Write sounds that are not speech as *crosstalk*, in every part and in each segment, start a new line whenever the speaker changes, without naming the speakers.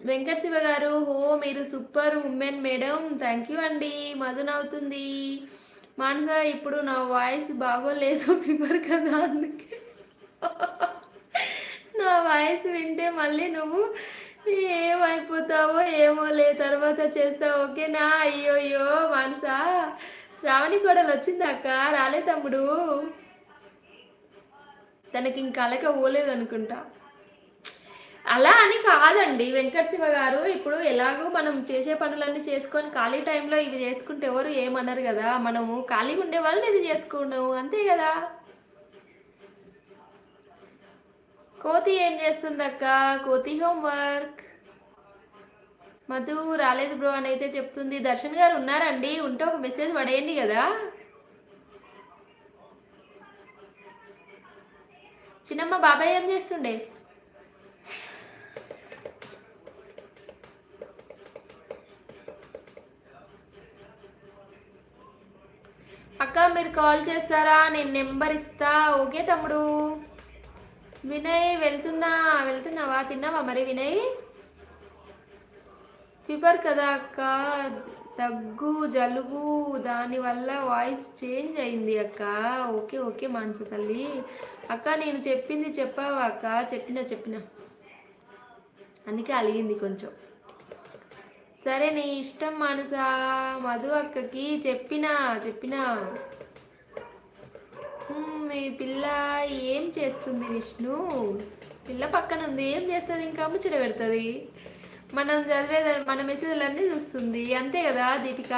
వెంకట శివ గారు హో మీరు super women madam. Thank you అండి. మధు నవ్వుతుంది. మానస ఇప్పుడు నా వాయిస్ బాగోలేదు. *laughs* ఫీవర్ కదా అందుకే. *laughs* నా వాయిస్ వింటే మళ్ళీ నువ్వు ఏమైపోతావో ఏమో లే తర్వాత చేస్తావు ఓకేనా? అయ్యో అయ్యో మానస. శ్రావణి కోడలు వచ్చింది అక్క. రాలే తమ్ముడు. తనకి ఇంకా అలక పోలేదు అనుకుంటా అలా అని కాదండి. వెంకట శివ గారు ఇప్పుడు ఎలాగో మనం చేసే పనులన్నీ చేసుకొని ఖాళీ టైంలో ఇవి చేసుకుంటే ఎవరు ఏమన్నారు కదా. మనము ఖాళీగా ఉండే వాళ్ళని ఇది చేసుకున్నాము అంతే కదా. కోతి ఏం చేస్తుంది అక్క కోతి హోంవర్క్. మధు రాలేదు బ్రో అని అయితే చెప్తుంది. దర్శన్ గారు ఉన్నారండి. ఉంటే ఒక మెసేజ్ పడేయండి కదా. చిన్నమ్మ బాబాయ్ ఏం చేస్తుండే? అక్క మీరు కాల్ చేస్తారా నేను నెంబర్ ఇస్తా. ఓకే తమ్ముడు. వినయ్ వెళ్తున్నా. వెళ్తున్నావా? తిన్నావా మరి వినయ్? ఫీవర్ కదా అక్క. దగ్గు జలుబు దానివల్ల వాయిస్ చేంజ్ అయింది అక్క. ఓకే ఓకే మనసు తల్లి. అక్క నేను చెప్పింది చెప్పావా అక్క? చెప్పిన చెప్పిన. అందుకే అలిగింది కొంచెం. సరే నీ ఇష్టం మనస మధు అక్కకి చెప్పినా. చెప్పినా మీ పిల్ల ఏం చేస్తుంది విష్ణు? పిల్ల పక్కన ఉంది ఏం చేస్తుంది? ఇంకా ముచ్చట పెడుతుంది. మనం చదివే మన మెసేజ్లన్నీ చూస్తుంది. అంతే కదా దీపిక?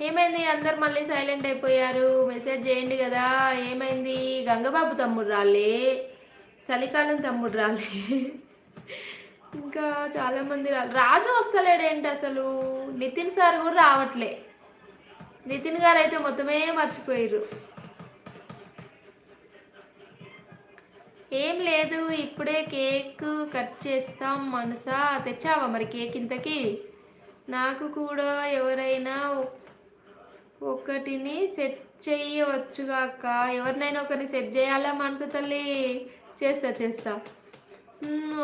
ఏమైంది? అందరు మళ్ళీ సైలెంట్ అయిపోయారు. మెసేజ్ చేయండి కదా. ఏమైంది? గంగబాబు తమ్ముడు రాలే. చలికాలం తమ్ముడు రాలే. ఇంకా చాలామంది రా రాజు వస్తలేడేంటి అసలు? నితిన్ సార్ కూడా రావట్లే. నితిన్ గారు అయితే మొత్తమే మర్చిపోయారు ఏం లేదు ఇప్పుడే కేక్ కట్ చేస్తాం మనసా. తెచ్చావా మరి కేక్ ఇంతకీ? నాకు కూడా ఎవరైనా ఒకటిని సెట్ చేయవచ్చుగాక. ఎవరినైనా ఒకరిని సెట్ చేయాలా మనసు తల్లి? చేస్తా చేస్తా.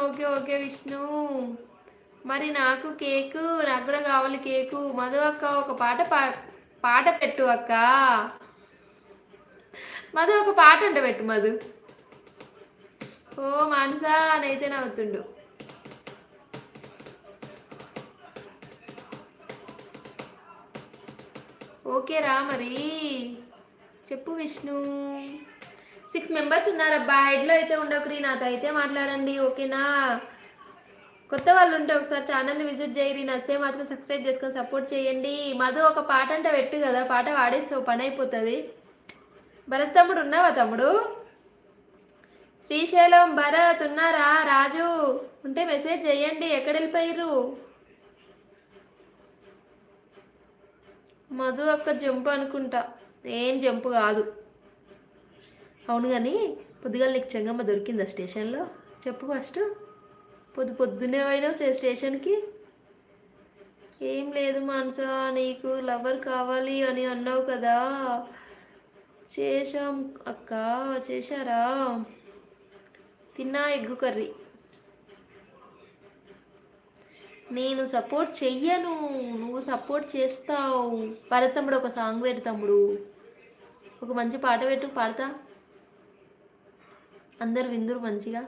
Okay okay Vishnu. మరి నాకు కేకు నాకు కూడా కావాలి కేకు. మధు అక్క ఒక పాట పా పాట పెట్టు అక్క. మధు ఒక పాట అంట పెట్టు మధు. ఓ మానసా నైతే నవ్వుతుండు. ఓకే రా మరి. చెప్పు విష్ణు. సిక్స్ మెంబర్స్ ఉన్నారబ్బా. హెడ్లో అయితే ఉండకురి నాతో అయితే మాట్లాడండి ఓకేనా? కొత్త వాళ్ళు ఉంటే ఒకసారి ఛానల్ని విజిట్ చేయరి నస్తే మాత్రం సబ్స్క్రైబ్ చేసుకొని సపోర్ట్ చేయండి. మధు ఒక పాట అంటే పెట్టు కదా పాట వాడేస్తావు పని అయిపోతుంది. భరత్ తమ్ముడు ఉన్నావా తమ్ముడు? శ్రీశైలం భరత్ ఉన్నారా? రాజు ఉంటే మెసేజ్ చేయండి ఎక్కడ వెళ్ళిపోయారు మధు అక్క జంపు అనుకుంటా. ఏం జంపు కాదు. అవును కానీ పొద్దుగాల నీకు చెంగమ్మ దొరికిందా స్టేషన్లో? చెప్పు ఫస్ట్. పొద్దు పొద్దునే పోయినావు స్టేషన్కి? ఏం లేదు మానస నీకు లవర్ కావాలి అని అన్నావు కదా. చేశాం అక్క చేశారా? తిన్నా ఎగ్గు కర్రీ. నేను సపోర్ట్ చెయ్యను నువ్వు సపోర్ట్ చేస్తావు. భరతమ్ముడు ఒక సాంగ్ పెట్టు తమ్ముడు. ఒక మంచి పాట పెట్టు పాడతా. అందరు విందురు మంచిగా.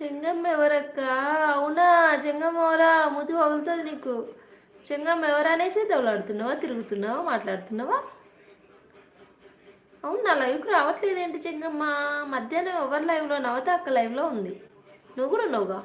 చెంగమ్మ ఎవరక్క? అవునా చెంగమ్మవరా ముతి పగులుతుంది నీకు. చెంగమ్మ ఎవరనేసి దొలాడుతున్నావా తిరుగుతున్నావా మాట్లాడుతున్నావా? అవును నా లైవ్కి రావట్లేదు ఏంటి చెంగమ్మ? మధ్యాహ్నం ఎవరి లైవ్లో? నవత అక్క లైవ్లో ఉంది. నువ్వు కూడా ఉన్నావుగా?